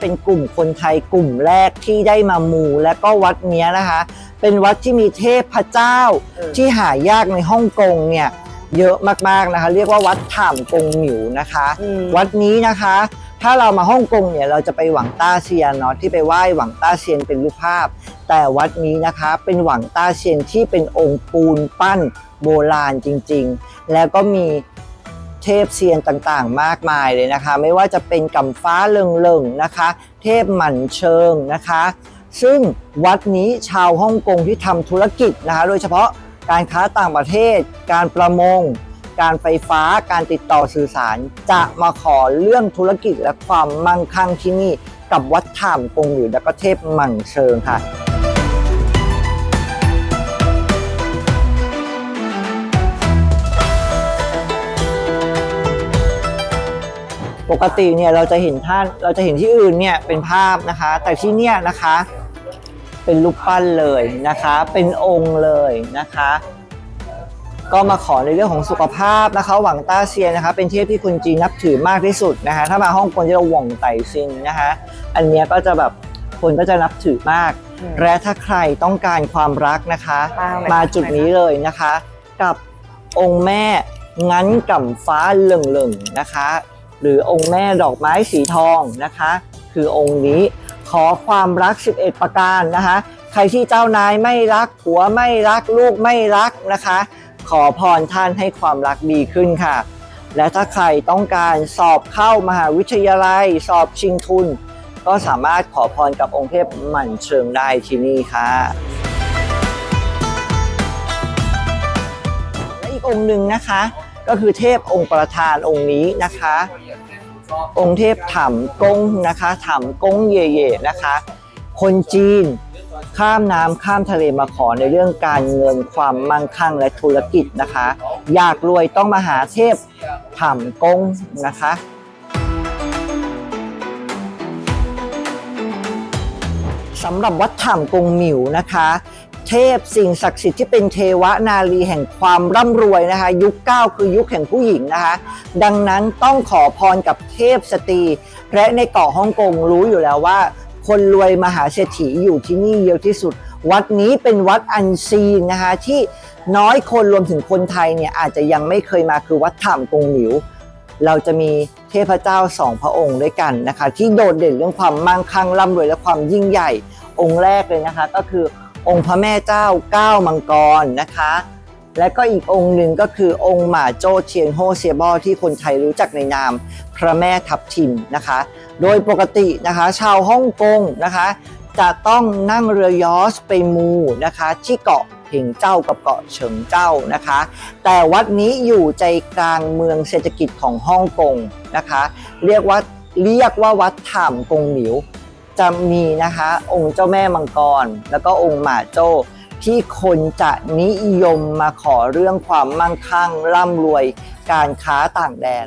เป็นกลุ่มคนไทยกลุ่มแรกที่ได้มามูและก็วัดเนี้ยนะคะ เป็นวัดที่มีเทพเจ้าเออที่หายากในฮ่องกงเนี่ยเยอะมากๆนะคะ เรียกว่าวัดถ่ามกงหมิวนะคะอืมวัดนี้นะคะ ถ้าเรามาฮ่องกงเนี่ยเราจะไปหวังต้าเซียนเนาะที่ไปไหว้หวังต้าเซียนเป็นรูปภาพ แต่วัดนี้นะคะเป็นหวังต้าเซียนที่เป็นองค์ปูนปั้นโบราณจริง ๆ แล้วก็มีเทพเซียนต่างๆ มากมายเลยนะคะ ไม่ว่าจะเป็นกำฟ้าเลิงๆนะคะ เทพหมั่นเชิงนะคะ ซึ่งวัดนี้ชาวฮ่องกงที่ทำธุรกิจนะคะ โดยเฉพาะการค้าต่างประเทศ การประมง การไฟฟ้า การติดต่อสื่อสาร จะมาขอเรื่องธุรกิจและความมั่งคั่งที่นี่ กับวัดถ่ามกงหรือและก็เทพหมั่งเชิงค่ะ กติเนี่ยเราจะเห็นท่านเราจะเห็นที่อื่นเนี่ยเป็นภาพนะคะ แต่ที่เนี่ยนะคะเป็นรูปปั้นเลยนะคะ เป็นองค์เลยนะคะ ก็มาขอในเรื่องของสุขภาพนะคะ หวังต้าเซียนนะคะ เป็นเทพที่คนจีนนับถือมากที่สุดนะคะ ถ้ามาฮ่องกงจะเรียกว่าหว่องไต่ซินนะคะ อันเนี้ยก็จะแบบคนก็จะนับถือมากอืมและถ้าใครต้องการความรักนะคะมาเลยมาจุดนี้เลยนะคะ กับองค์แม่งั้นก่ำฟ้าเหลิงๆนะคะ หรือองค์แม่ดอกไม้สีทองนะคะ คือองค์นี้ขอความรัก 11 ประการนะคะ ใครที่เจ้านายไม่รักผัวไม่รักลูกไม่รักนะคะ ขอพรท่านให้ความรักดีขึ้นค่ะ และถ้าใครต้องการสอบเข้ามหาวิทยาลัย สอบชิงทุน ก็สามารถขอพรกับองค์เทพหมั่นเชิงได้ที่นี่ค่ะและอีกองค์หนึ่งนะคะ ก็คือเทพองค์ประธานองค์นี้นะคะ องค์เทพถ่ำกงนะคะถ่ำกงเย่เย่นะคะ คนจีนข้ามน้ำข้ามทะเลมาขอในเรื่องการเงินความมั่งคั่งและธุรกิจนะคะ อยากรวยต้องมาหาเทพถ่ำกงนะคะสำหรับวัดถ่ำกงหมิวนะคะ เทพสิ่งศักดิ์สิทธิ์ที่เป็นเทวนารีแห่งความร่ำรวยนะคะ ยุคเก้าคือยุคแห่งผู้หญิงนะคะ ดังนั้นต้องขอพรกับเทพสตรี และในเกาะฮ่องกงรู้อยู่แล้วว่า คนรวยมหาเศรษฐีอยู่ที่นี่เยอะที่สุด วัดนี้เป็นวัดอันซีนนะคะที่น้อยคนรวมถึงคนไทยเนี่ยอาจจะยังไม่เคยมาคือวัดถ่ำกงหมิวเราจะมีเทพเจ้าสองพระองค์ด้วยกันนะคะ ที่โดดเด่นเรื่องความมั่งคั่งร่ำรวยและความยิ่งใหญ่องค์แรกเลยนะคะ ก็คือ องค์พระแม่เจ้าเก้ามังกรนะคะ และก็อีกองค์หนึ่งก็คือองค์หมาโจ้เทียนโฮเซียบอที่คนไทยรู้จักในนาม พระแม่ทับทิมนะคะ โดยปกตินะคะ ชาวฮ่องกงนะคะ จะต้องนั่งเรือยอชต์ไปมูนะคะ ที่เกาะเห็งเจ้ากับเกาะเฉิงเจ้านะคะ แต่วัดนี้อยู่ใจกลางเมืองเศรษฐกิจของฮ่องกงนะคะ เรียกว่าเรียกว่าวัดถ่ามกงหมิว จะมีนะคะองค์เจ้าแม่มังกร แล้วก็องค์หมาโจ้ที่คนจะนิยมมาขอเรื่องความมั่งคั่งร่ำรวยการค้าต่างแดน